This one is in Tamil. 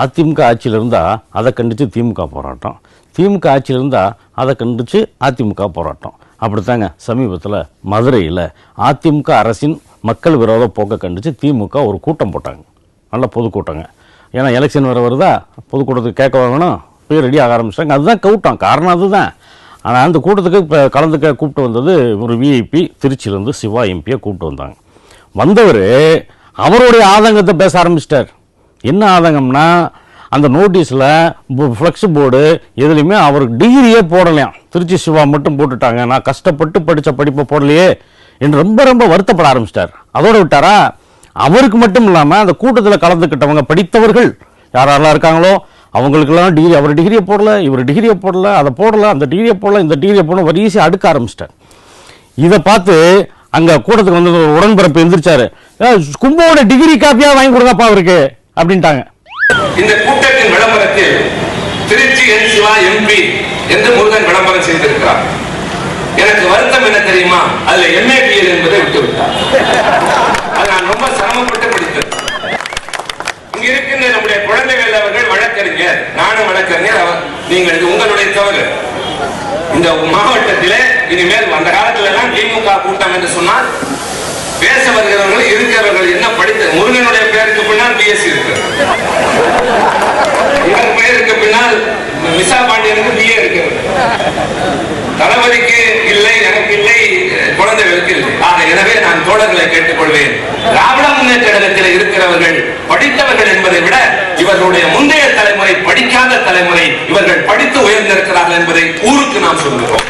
அதிமுக ஆட்சியில் இருந்தால் அதை கண்டித்து திமுக போராட்டம். திமுக ஆட்சியில் இருந்தால் அதை கண்டித்து அதிமுக போராட்டம். அப்படித்தாங்க சமீபத்தில் மதுரையில் அதிமுக அரசின் மக்கள் விரோத போக்கை கண்டித்து திமுக ஒரு கூட்டம் போட்டாங்க. நல்ல பொதுக்கூட்டங்க. ஏன்னா எலெக்ஷன் வர வருதா? பொதுக்கூட்டத்துக்கு கேட்க வாங்கணும். போய் ரெடி ஆக ஆரம்பிச்சிட்டாங்க. அதுதான் கூட்டம். காரணம் அதுதான். ஆனால் அந்த கூட்டத்துக்கு இப்போ கலந்துக்க கூப்பிட்டு வந்தது ஒரு விஐபி திருச்சியிலேருந்து சிவா எம்பியை கூப்பிட்டு வந்தாங்க. வந்தவர் அவருடைய ஆதங்கத்தை பேச ஆரம்பிச்சிட்டார். என்ன ஆதங்கம்னா அந்த நோட்டீஸில் ஃப்ளெக்ஸ் போர்டு எதுலேயுமே அவருக்கு டிகிரியே போடலையாம். திருச்சி சிவா மட்டும் போட்டுட்டாங்க. நான் கஷ்டப்பட்டு படித்த படிப்பை போடலையே என்று ரொம்ப ரொம்ப வருத்தப்பட ஆரம்பிச்சிட்டார். அதோடு விட்டாரா? அவருக்கு மட்டும் இல்லாமல் அந்த கூட்டத்தில் கலந்துக்கிட்டவங்க படித்தவர்கள் யாரெல்லாம் இருக்காங்களோ அவங்களுக்கெல்லாம் டிகிரி அவர் டிகிரியை போடல இவர் டிகிரியை போடல அதை போடல அந்த டிகிரியை போடல இந்த டிகிரியை போடல வரிசை அடுக்க ஆரம்பிச்சிட்டார். இதை பார்த்து அங்கே கூட்டத்துக்கு வந்து உடன்பிறப்பு எந்திரிச்சாரு. கும்போட டிகிரி காப்பியாக வாங்கி கொடுங்கப்பா அவருக்கு? அப்படின்ட்டாங்க. இந்த கூட்டத்தின் விளம்பரத்தில் திருச்சி என் சிவா எம்பி என்று முருகன் விளம்பரம் செய்திருக்கிறார். எனக்கு வருத்தம் என்ன தெரியுமா? அதுல எம்ஏபிஎல் என்பதை விட்டுவிட்டார். அது நான் ரொம்ப சிரமப்பட்டு படித்தது இங்க இருக்கின்ற நம்முடைய குழந்தைகள் அவர்கள் வழக்கறிஞர் நானும் வழக்கறிஞர் அவர் நீங்கள் இது உங்களுடைய தவறு. இந்த மாவட்டத்திலே இனிமேல் அந்த காலத்துல எல்லாம் திமுக கூட்டம் என்று சொன்னால் பேச வருகிறவர்கள் இருக்கிறவர்கள் என்ன படித்த மிசா பாண்டியனுக்கு பிஏ இருக்கிறது தளபதிக்கு இல்லை எனக்கு இல்லை குழந்தைகளுக்கு இல்லை. ஆக எனவே நான் தோழர்களை கேட்டுக்கொள்வேன். திராவிட முன்னேற்ற கழகத்தில் இருக்கிறவர்கள் படித்தவர்கள் என்பதை விட இவர்களுடைய முந்தைய தலைமுறை படிக்காத தலைமுறை இவர்கள் படித்து உயர்ந்திருக்கிறார்கள் என்பதை ஊருக்கு நாம் சொல்கிறோம்